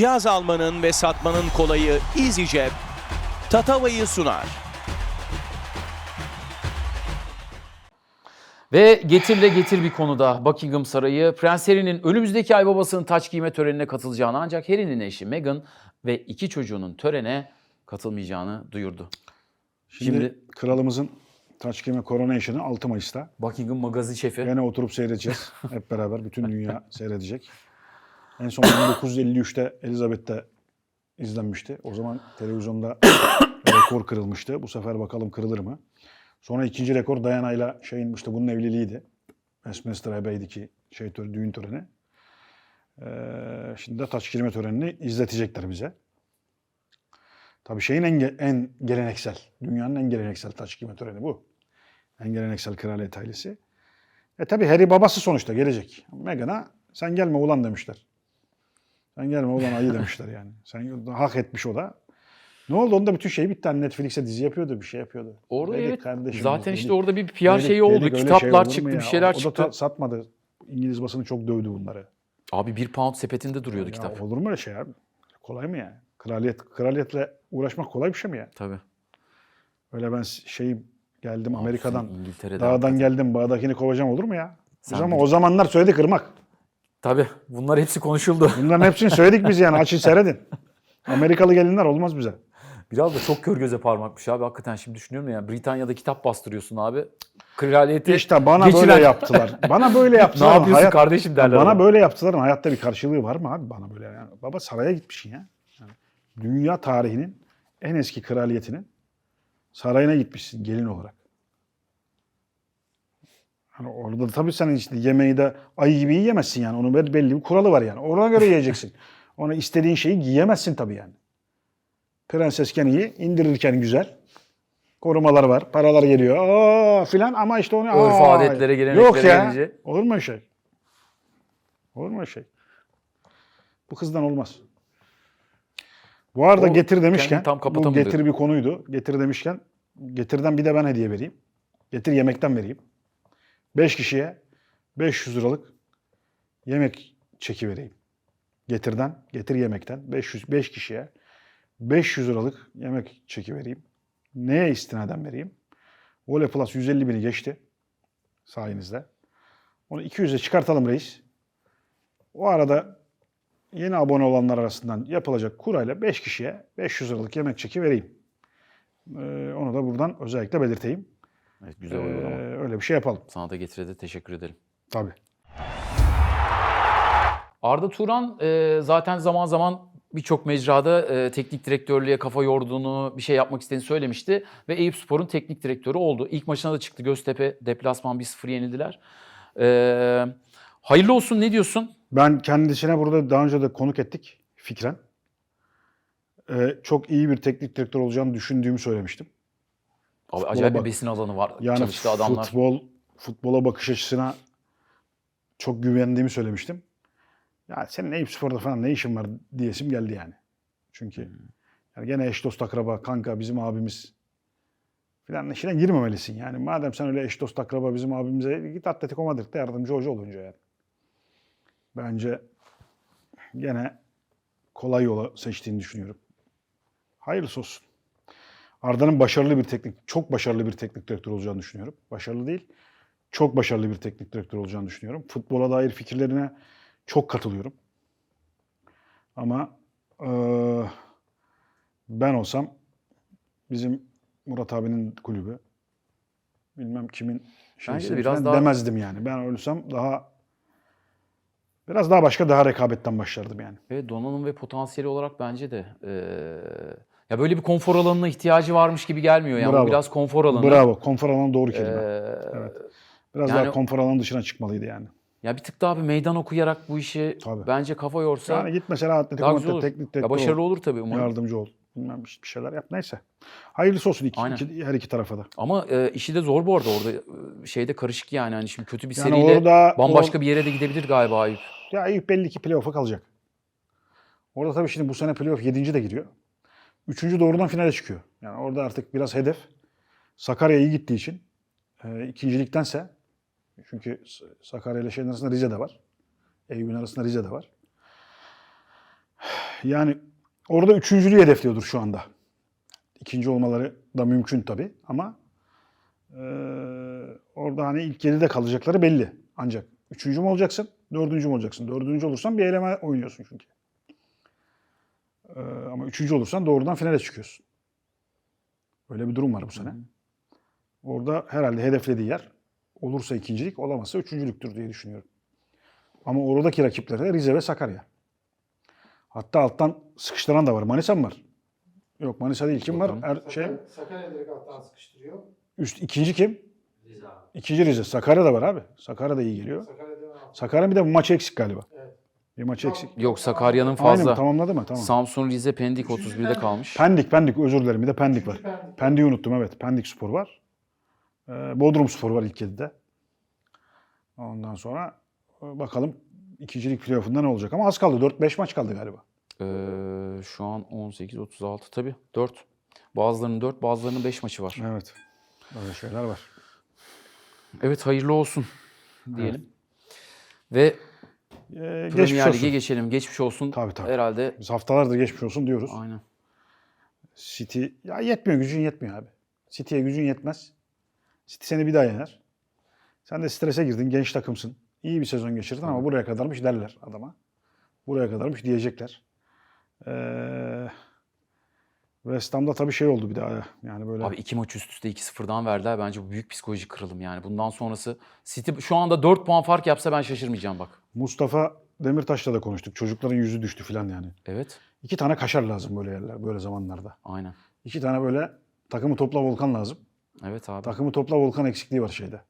cihaz almanın ve satmanın kolayı EasyCep, Tatava'yı sunar. Ve getirle getir bir konuda Buckingham Sarayı Prens Harry'nin önümüzdeki ay babasının taç giyme törenine katılacağını ancak Harry'nin eşi Meghan ve iki çocuğunun törene katılmayacağını duyurdu. Şimdi, Şimdi- kralımızın taç giyme coronation'ı 6 Mayıs'ta. Buckingham magazin şefi. Gene oturup seyredeceğiz. Hep beraber bütün dünya seyredecek. En son 1953'te Elizabeth'te izlenmişti. O zaman televizyonda rekor kırılmıştı. Bu sefer bakalım kırılır mı? Sonra ikinci rekor Diana'yla şeyin işte bunun evliliğiydi. Westminster Abbey'deki şey töreni, düğün töreni. Ee, şimdi de taç giyme törenini izletecekler bize. Tabii şeyin en, en geleneksel, dünyanın en geleneksel taç giyme töreni bu. En geleneksel kraliyet ailesi. E tabi Harry babası sonuçta gelecek. Meghan'a sen gelme ulan demişler. Sen gelme ulan ayı demişler yani. Sen hak etmiş o da. Ne oldu? Onda bütün şey bitti. Hani Netflix'e dizi yapıyordu, bir şey yapıyordu. Orada Dedik evet. kardeşim, Zaten dedik, işte orada bir PR dedik, şeyi oldu. dedik, Kitaplar şey çıktı, bir şeyler o da çıktı. satmadı. İngiliz basını çok dövdü bunları. Abi bir pound sepetinde duruyordu Ya kitap. olur mu öyle şey abi? Kolay mı yani? Kraliyet, kraliyetle uğraşmak kolay bir şey mi ya? Tabii. Öyle ben şeyim geldim Amerika'dan, dağdan hakikaten. geldim, bağdakini kovacağım olur mu ya? Sen o zaman o zamanlar söyledik ırmak. Tabii. Bunlar hepsi konuşuldu. Bunların hepsini söyledik biz yani. Açın seyredin. Amerikalı gelinler olmaz bize. Biraz da çok kör göze parmakmış abi. Hakikaten şimdi düşünüyorum ya. Britanya'da kitap bastırıyorsun abi. Kraliyeti İşte bana geçiren- böyle yaptılar. Bana böyle ne yaptılar. yapıyorsun Hayat- kardeşim derler. Bana adama. böyle yaptıların hayatta bir karşılığı var mı abi bana böyle yani. Baba saraya gitmişsin ya. Yani dünya tarihinin en eski kraliyetinin sarayına gitmişsin gelin olarak. Hani orada tabii sen işte yemeği de ayı gibi yiyemezsin yani. Onun belli, bir kuralı var yani. Ona göre yiyeceksin. Ona istediğin şeyi giyemezsin tabii yani. Prensesken iyi, indirirken güzel. Korumalar var, paralar geliyor. Aa filan ama işte onu aa, adetlere, geleneklere Yok ya. gelince. Olur mu şey? Olur mu şey? Bu kızdan olmaz. Bu arada O getir demişken, tam bu getir bir konuydu. Getir demişken, getirden bir de ben hediye vereyim. Getir yemekten vereyim. 5 kişiye 500 liralık yemek çeki vereyim. Getirden, getir yemekten 500 5 kişiye 500 liralık yemek çeki vereyim. Neye istinaden vereyim? Voley Plus 150 bini geçti sayenizde. Onu 200'e çıkartalım reis. O arada yeni abone olanlar arasından yapılacak kurayla 5 kişiye 500 liralık yemek çeki vereyim. Ee, onu da buradan özellikle belirteyim. Evet, güzel Ee, uygulama. Öyle bir şey yapalım. Sana da getire de teşekkür edelim. Tabii. Arda Turan e, zaten zaman zaman birçok mecrada e, teknik direktörlüğe kafa yorduğunu, bir şey yapmak istediğini söylemişti. Ve Eyüp Spor'un teknik direktörü oldu. İlk maçına da çıktı Göztepe. Deplasman 1-0 yenildiler. E, hayırlı olsun ne diyorsun? Ben kendisine burada daha önce de konuk ettik fikren. Ee, çok iyi bir teknik direktör olacağını düşündüğümü söylemiştim. Abi acayip bir besin alanı var. Yani Çalıştığı adamlar. futbol futbola bakış açısına çok güvendiğimi söylemiştim. Ya senin Eyüp Spor'da falan ne işin var diyesim geldi yani. Çünkü Hmm. yani gene eş dost akraba, kanka bizim abimiz filan işine girmemelisin yani. Madem sen öyle eş dost akraba bizim abimize git Atletico Madrid'de yardımcı hoca olunca yani. Bence gene kolay yola seçtiğini düşünüyorum. Hayırlısı olsun. Arda'nın başarılı bir teknik, çok başarılı bir teknik direktör olacağını düşünüyorum. Başarılı değil, çok başarılı bir teknik direktör olacağını düşünüyorum. Futbola dair fikirlerine çok katılıyorum. Ama eee, ben olsam bizim Murat abinin kulübü bilmem kimin şeysi biraz daha- demezdim yani. Ben ölsem daha biraz daha başka daha rekabetten başlardım yani. Evet donanım ve potansiyeli olarak bence de. e, ya böyle bir konfor alanına ihtiyacı varmış gibi gelmiyor. Yani Bravo. bu biraz konfor alanı. Bravo. Konfor alanı doğru kelime. E, Evet. Biraz yani- daha konfor alanı dışına çıkmalıydı yani. Ya bir tık daha bir meydan okuyarak bu işi Tabii. bence kafa yorsa Yani git mesela güzel Madrid'de olur. teknik Ya başarılı ol. olur tabii umarım. Yardımcı ol. Bilmem bir şeyler yap. Neyse. Hayırlısı olsun iki, Aynen. iki- her iki tarafa da. Ama e, işi de zor bu arada orada e, şeyde karışık yani. Hani şimdi kötü bir Yani seriyle orada- bambaşka bir yere de gidebilir galiba Eyüp. Ya Eyüp belli ki playoff'a kalacak. Orada tabii şimdi bu sene playoff 7. de giriyor. Üçüncü doğrudan finale çıkıyor. Yani orada artık biraz hedef Sakarya iyi gittiği için e, ikinciliktense çünkü Sakarya ile şeyin arasında Rize de var. Eyüp'ün arasında Rize de var. Yani orada üçüncülüğü hedefliyordur şu anda. İkinci olmaları da mümkün tabii ama eee, orada hani ilk yedide kalacakları belli. Ancak üçüncü mü olacaksın, dördüncü mü olacaksın? Dördüncü olursan bir eleme oynuyorsun çünkü. Eee, ama üçüncü olursan doğrudan finale çıkıyorsun. Öyle bir durum var bu sene. Orada herhalde hedeflediği yer olursa ikincilik, olamazsa üçüncülüktür diye düşünüyorum. Ama oradaki rakipleri de Rize ve Sakarya. Hatta alttan sıkıştıran da var. Manisa mı var? Yok Manisa değil. Kim var? Er, şey, Sakarya direkt alttan sıkıştırıyor. üst, ikinci kim? İkinci Rize. Sakarya da var abi. Sakarya da iyi geliyor. Sakarya. Sakarya bir de bu maçı eksik galiba. Evet. Bir maçı eksik. Yok Sakarya'nın Aynen fazla. mi? Tamamladı mı? Tamam. Samsun, Rize, Pendik 31'de kalmış. Pendik, Pendik. Özür dilerim. Bir de Pendik var. Pendik. Pendik'i unuttum evet. Pendik Spor var. Ee, Bodrum Spor var ilk yedide. Ondan sonra e, bakalım ikincilik playoff'unda ne olacak. Ama az kaldı. 4-5 maç kaldı galiba. Ee, şu an 18, 36 tabii 4. Bazılarının 4, bazılarının 5 maçı var. Evet. Böyle şeyler var. Evet hayırlı olsun diyelim. Ve Geçmiş Premier olsun. Lig'e geçelim. Geçmiş olsun. Tabii, tabii. Herhalde Biz haftalardır geçmiş olsun diyoruz. aynen. City ya yetmiyor gücün yetmiyor abi. City'ye gücün yetmez. City seni bir daha yener. Sen de strese girdin, genç takımsın. İyi bir sezon geçirdin ama buraya kadarmış derler adama. Buraya kadarmış diyecekler. Ee, West Ham'da tabii şey oldu bir daha yani böyle. Abi iki maç üst üste 2-0'dan verdiler. Bence bu büyük psikolojik kırılım yani. Bundan sonrası City şu anda 4 puan fark yapsa ben şaşırmayacağım bak. Mustafa Demirtaş'la da konuştuk. Çocukların yüzü düştü filan yani. Evet. İki tane kaşar lazım böyle yerler, böyle zamanlarda. Aynen. İki tane böyle takımı topla volkan lazım. Evet abi. Takımı topla volkan eksikliği var şeyde.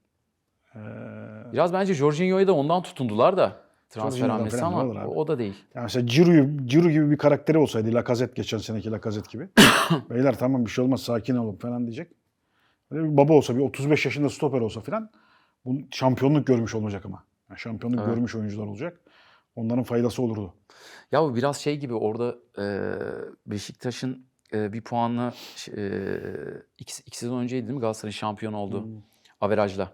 Ee, Biraz bence Jorginho'ya da ondan tutundular da transfer hamlesi ama o, da değil. Yani mesela Ciro'yu, Ciro gibi bir karakteri olsaydı Lacazette geçen seneki Lacazette gibi. Beyler tamam bir şey olmaz sakin olun falan diyecek. Böyle bir baba olsa bir 35 yaşında stoper olsa falan bu şampiyonluk görmüş olacak ama. Yani şampiyonluk Evet. görmüş oyuncular olacak. Onların faydası olurdu. Ya bu biraz şey gibi orada e, Beşiktaş'ın e, bir puanla e, iki, iki sezon önceydi değil mi Galatasaray'ın şampiyon oldu. Hmm. Averajla.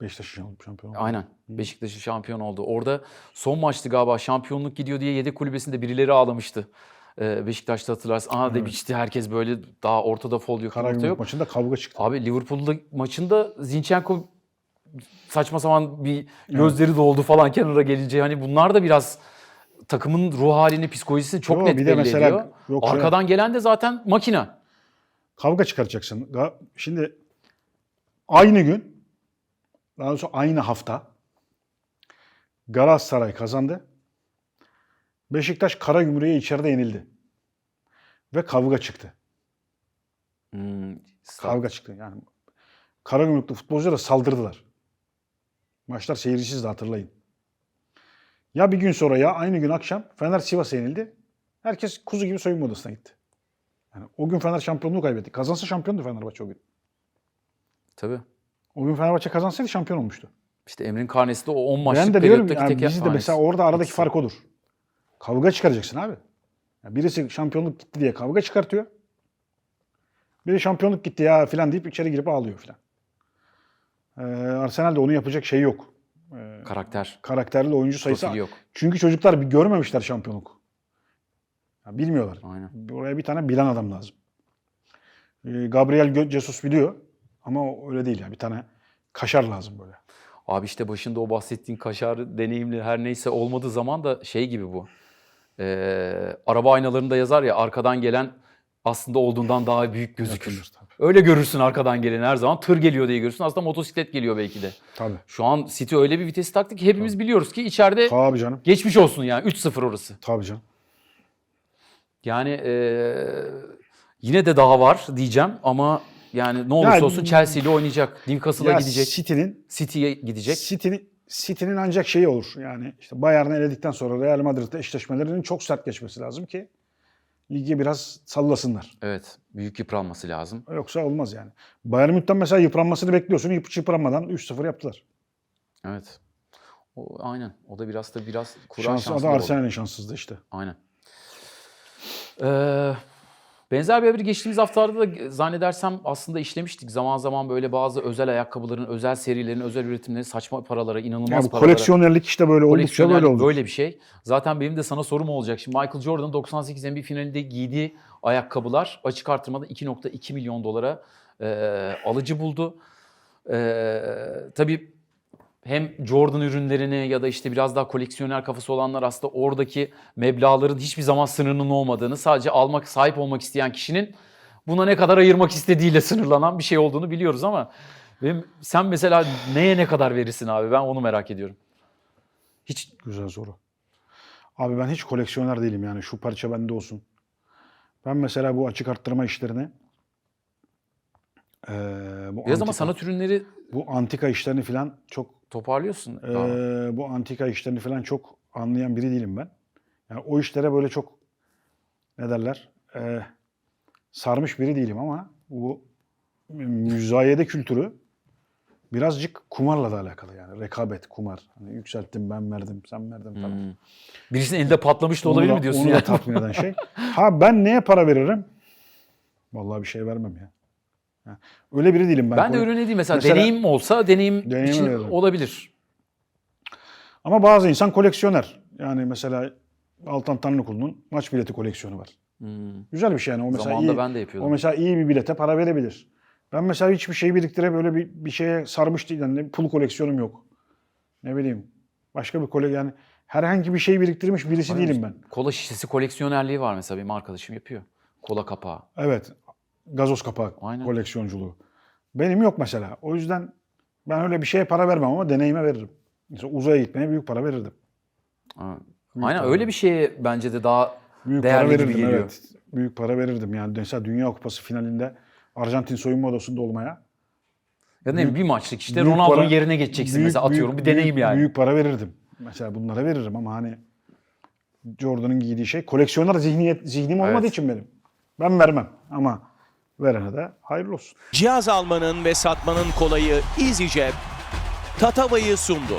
Beşiktaş'ın şampiyon oldu. Aynen. Beşiktaş'ın şampiyon oldu. Orada son maçtı galiba şampiyonluk gidiyor diye yedek kulübesinde birileri ağlamıştı. E, Beşiktaş'ta hatırlarsın. Aa demişti herkes böyle daha ortada fol yok, Karagümrük yok. maçında kavga çıktı. Abi Liverpool'da maçında Zinchenko saçma sapan bir gözleri doldu falan kenara gelince. Hani bunlar da biraz takımın ruh halini, psikolojisini çok Yo, net bir de belli mesela- ediyor. yok şöyle- Arkadan gelen de zaten makina. Kavga çıkaracaksın. Şimdi aynı gün, daha doğrusu aynı hafta Galatasaray kazandı. Beşiktaş Karagümrük'e içeride yenildi. Ve kavga çıktı. Hmm, Kavga çıktı yani. Karagümrüklü futbolcular da saldırdılar. Maçlar seyircisiz de hatırlayın. Ya bir gün sonra ya aynı gün akşam Fener Sivas'a yenildi. Herkes kuzu gibi soyunma odasına gitti. Yani o gün Fener şampiyonluğu kaybetti. Kazansa şampiyondu Fenerbahçe o gün. Tabii. O gün Fenerbahçe kazansaydı şampiyon olmuştu. İşte Emre'nin karnesi de o 10 maçlık ben de diyorum periyottaki yani tek bizi de mesela orada aradaki İkisi. fark odur. Kavga çıkaracaksın abi. Yani birisi şampiyonluk gitti diye kavga çıkartıyor. Biri şampiyonluk gitti ya filan deyip içeri girip ağlıyor filan. Ee, Arsenal'de onu yapacak şey yok. Ee, Karakter, karakterli oyuncu sayısı. profili yok. Çünkü çocuklar bir görmemişler şampiyonluk. Ya bilmiyorlar. Aynen. Oraya bir tane bilen adam lazım. Ee, Gabriel Jesus biliyor ama öyle değil ya. Bir tane kaşar lazım böyle. Abi işte başında o bahsettiğin kaşar deneyimli her neyse olmadığı zaman da şey gibi bu. Ee, araba aynalarında yazar ya arkadan gelen aslında olduğundan daha büyük gözükür. Tabii. Öyle görürsün arkadan gelen her zaman. Tır geliyor diye görürsün. Aslında motosiklet geliyor belki de. Tabii. Şu an City öyle bir vitesi taktı ki hepimiz biliyoruz ki içeride Tabii canım. geçmiş olsun yani 3-0 orası. Tabii canım. Yani eee, yine de daha var diyeceğim ama yani ne olursa Ya- olsun Chelsea ile oynayacak. Newcastle'a Ya gidecek. City'nin City'ye gidecek. City'nin City'nin ancak şeyi olur. Yani işte Bayern'i eledikten sonra Real Madrid'le eşleşmelerinin çok sert geçmesi lazım ki ligi biraz sallasınlar. Evet. Büyük yıpranması lazım. Yoksa olmaz yani. Bayern Münih'ten mesela yıpranmasını bekliyorsun. Yıp yıpranmadan 3-0 yaptılar. Evet. O, aynen. O da biraz da biraz Kur'an Şansı şansı da. Arsenal'in şanssızdı işte. Aynen. Ee, Benzer bir haberi geçtiğimiz haftalarda da zannedersem aslında işlemiştik. Zaman zaman böyle bazı özel ayakkabıların, özel serilerin, özel üretimlerin saçma paralara, inanılmaz Ya bu paralara. koleksiyonerlik işte böyle oldukça böyle oldu. Böyle bir şey. Zaten benim de sana sorum olacak. Şimdi Michael Jordan 98 NBA finalinde giydiği ayakkabılar açık artırmada 2.2 milyon dolara e, alıcı buldu. E, tabii hem Jordan ürünlerini ya da işte biraz daha koleksiyoner kafası olanlar aslında oradaki meblağların hiçbir zaman sınırının olmadığını, sadece almak, sahip olmak isteyen kişinin buna ne kadar ayırmak istediğiyle sınırlanan bir şey olduğunu biliyoruz ama benim, sen mesela neye ne kadar verirsin abi? Ben onu merak ediyorum. Hiç Güzel soru. Abi ben hiç koleksiyoner değilim yani şu parça bende olsun. Ben mesela bu açık arttırma işlerini eee bu, biraz ama antika, sanat ürünleri bu antika işlerini falan çok toparlıyorsun. eee, bu antika işlerini falan çok anlayan biri değilim ben. Yani o işlere böyle çok ne derler eee, sarmış biri değilim ama bu müzayede kültürü birazcık kumarla da alakalı yani rekabet, kumar. Hani yükselttim ben verdim, sen verdin falan. Hmm. Birisinin elinde patlamış da olabilir Onu mi diyorsun onu da yani? tatmin eden şey. Ha ben neye para veririm? Vallahi bir şey vermem ya. Öyle biri değilim ben. Ben de ürüne değil mesela, Mesela- deneyim olsa deneyim Deneyime için veririm. olabilir. Ama bazı insan koleksiyoner. Yani mesela Altan Tanrıkulu'nun maç bileti koleksiyonu var. Hmm. Güzel bir şey yani. O mesela Zamanında iyi, ben de o yapıyordum. mesela iyi bir bilete para verebilir. Ben mesela hiçbir şey biriktire böyle bir, bir şeye sarmış değil. Yani pul koleksiyonum yok. Ne bileyim. Başka bir kole yani herhangi bir şey biriktirmiş birisi değilim ben. Kola şişesi koleksiyonerliği var mesela benim arkadaşım yapıyor. Kola kapağı. Evet. Gazoz kapağı Aynen. koleksiyonculuğu. Benim yok mesela. O yüzden ben öyle bir şeye para vermem ama deneyime veririm. Mesela uzaya gitmeye büyük para verirdim. Ha. Büyük Aynen para öyle bir şeye bence de daha Büyük değerli para gibi verirdim geliyor. evet. Büyük para verirdim. Yani mesela Dünya Kupası finalinde Arjantin soyunma odasında olmaya. Ya ne bir maçlık işte Ronaldo'nun yerine geçeceksin büyük- mesela atıyorum büyük- bir deneyim büyük- yani. Büyük para verirdim. Mesela bunlara veririm ama hani Jordan'ın giydiği şey koleksiyoner zihniyet zihnim olmadığı Evet. için benim. Ben vermem ama verene de hayırlı olsun. Cihaz almanın ve satmanın kolayı EasyJet Tatava'yı sundu.